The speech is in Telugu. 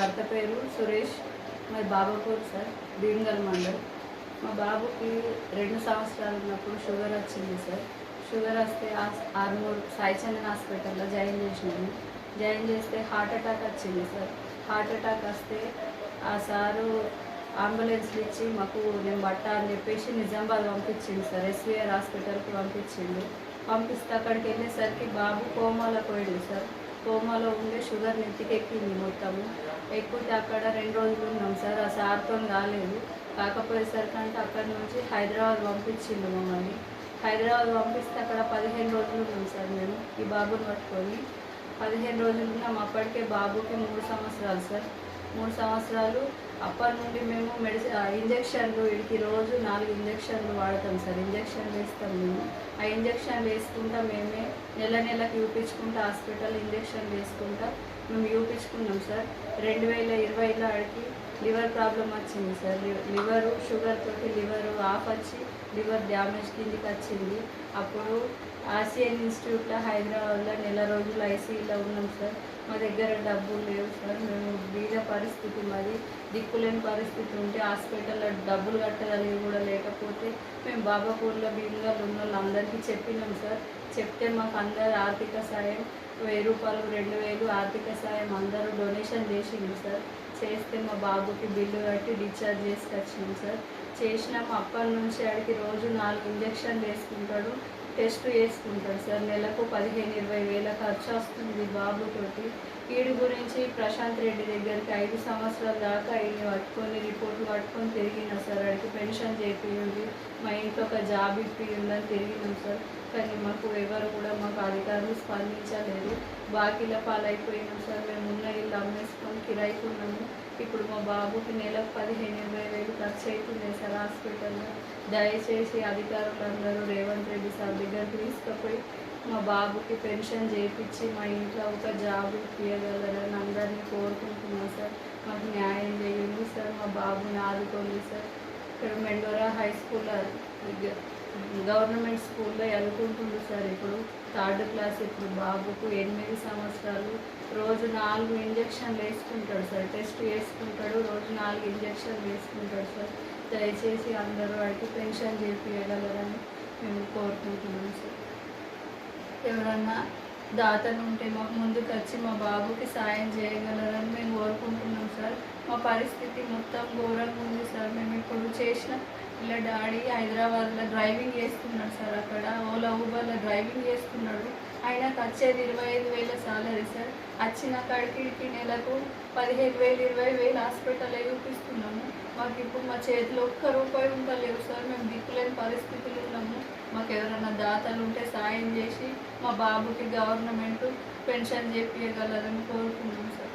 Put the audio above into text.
భర్త పేరు సురేష్ మరి బాబాపూర్ సార్ భీమ్గల్ మండల్. మా బాబుకి రెండు సంవత్సరాలు ఉన్నప్పుడు షుగర్ వచ్చింది సార్. షుగర్ వస్తే ఆర్మూర్ సాయి చందన్ హాస్పిటల్లో జాయిన్ చేసినాను జాయిన్ చేస్తే హార్ట్ అటాక్ వచ్చింది సార్. హార్ట్ అటాక్ వస్తే ఆ సారు అంబులెన్స్ ఇచ్చి మాకు నేను బట్ట అని చెప్పేసి నిజామాబాద్ పంపించింది సార్. ఎస్వీఆర్ హాస్పిటల్కి పంపించిండు. పంపిస్తే అక్కడికి వెళ్ళేసరికి బాబు కోమాలో పోయింది సార్. కోమాలో ఉండే షుగర్ నెత్తికెక్కింది మొత్తము. ఎక్కితే అక్కడ రెండు రోజులు ఉన్నాం సార్ ఆ సార్తో కాలేదు కాకపోయేసరికి అంటే అక్కడ నుంచి హైదరాబాద్ పంపించిండు మమ్మల్ని. హైదరాబాద్ పంపిస్తే అక్కడ పదిహేను రోజులు ఉన్నాం సార్ మేము ఈ బాబుని పట్టుకొని. పదిహేను రోజులు ఉన్నాం అప్పటికే బాబుకి మూడు సంవత్సరాలు సార్. మూడు సంవత్సరాలు. అప్పటి నుండి మేము మెడిసిన్ ఇంజక్షన్లు వీడికి రోజు నాలుగు ఇంజక్షన్లు వాడతాం సార్. ఇంజక్షన్లు వేస్తాం మేము. ఆ ఇంజక్షన్లు వేసుకుంటా మేమే నెల నెలకి చూపించుకుంటా హాస్పిటల్ ఇంజక్షన్లు వేసుకుంటా మేము చూపించుకున్నాం సార్. రెండు వేల ఇరవైలో ఆడికి లివర్ ప్రాబ్లం వచ్చింది సార్. లివరు షుగర్ తోటి లివరు ఆఫ్ వచ్చి లివర్ డ్యామేజ్ కిందికి వచ్చింది. అప్పుడు ఆసియన్ ఇన్స్టిట్యూట్లో హైదరాబాద్లో నెల రోజులు ఐసీయూలో ఉన్నాం సార్. మా దగ్గర డబ్బులు లేవు సార్. మేము బీద పరిస్థితి మాది. దిక్కులేని పరిస్థితి ఉంటే హాస్పిటల్లో డబ్బులు కట్టగలిగి కూడా లేకపోతే మేము బాబాపూర్లో భీమగాలు ఉన్న వాళ్ళందరికీ చెప్పినాం సార్. చెప్తే మాకు అందరు ఆర్థిక సాయం వెయ్యి రూపాయలు రెండు వేలు ఆర్థిక సాయం అందరూ డొనేషన్ చేసింది సార్. చేస్తే మా బాబుకి బిల్లు కట్టి డిశ్చార్జ్ వచ్చింది సార్. చేసినాము అప్పటి నుంచి ఆడికి రోజు నాలుగు ఇంజక్షన్లు వేసుకుంటాడు టెస్ట్ చేసుకుంటాడు సార్. నెలకు పదిహేను ఇరవై వేల ఖర్చు వస్తుంది బాబుతోటి. వీడి గురించి ప్రశాంత్ రెడ్డి దగ్గరికి ఐదు సంవత్సరాల దాకా ఈయన పట్టుకొని రిపోర్ట్లు పట్టుకొని తిరిగినా సార్. వాడికి పెన్షన్ చేపియండి మా ఇంట్లో ఒక జాబ్ ఇప్పియండి తిరిగినాం సార్. కానీ మాకు ఎవరు కూడా మాకు అధికారులు స్పందించలేదు. బాకీల పాలైపోయినాం సార్. మేము ఉన్న ఇల్లు అమ్మేసుకొని కిరాయికున్నాము ఇప్పుడు మా బాబుకి నెలకు పదిహేను ఇరవై వేలు ఖర్చు అవుతున్నాయి సార్ హాస్పిటల్లో. దయచేసి అధికారులందరూ రేవంత్ రెడ్డి సార్ దగ్గర తీసుకుపోయి మా బాబుకి పెన్షన్ చేయించి మా ఇంట్లో ఒక జాబ్ ఇప్పించగలరని అందరినీ కోరుకుంటున్నాను సార్. మాకు న్యాయం చేయండి సార్. మా బాబుని ఆదుకోండి సార్. ఇక్కడ మెండోరా హై స్కూల్ గవర్నమెంట్ స్కూల్లో చదువుకుంటుంది సార్ ఇప్పుడు. థర్డ్ క్లాస్ ఇప్పుడు బాబుకు ఎనిమిది సంవత్సరాలు. రోజు నాలుగు ఇంజక్షన్లు వేసుకుంటాడు సార్. టెస్ట్ వేసుకుంటాడు. రోజు నాలుగు ఇంజక్షన్లు వేసుకుంటాడు సార్. దయచేసి అందరూ వాడికి పెన్షన్ చేపియగలరని మేము కోరుకుంటున్నాం సార్. ఎవరన్నా దాతలు ఉంటే మాకు ముందుకు వచ్చి మా బాబుకి సాయం చేయగలరని మేము కోరుకుంటున్నాం సార్. మా పరిస్థితి మొత్తం ఘోరంగా ఉంది సార్. మేము ఇప్పుడు చేసిన ఇలా డాడీ హైదరాబాద్లో డ్రైవింగ్ చేస్తున్నాడు సార్ అక్కడ. ఓలా ఊబర్లో డ్రైవింగ్ చేస్తున్నాడు. ఆయనకు వచ్చేది ఇరవై ఐదు వేల సాలరీ సార్. వచ్చిన కాడికి నెలకు పదిహేను వేలు ఇరవై వేలు హాస్పిటల్లో చూపిస్తున్నాము. మాకు ఇప్పుడు మా చేతిలో ఒక్క రూపాయి ఉండలేవు సార్. మేము దిక్కులేని పరిస్థితులు ఉన్నాము. మాకు ఎవరైనా దాతలు ఉంటే సాయం చేసి మా బాబుకి గవర్నమెంట్ పెన్షన్ చేపియగలరని కోరుకున్నాం సార్.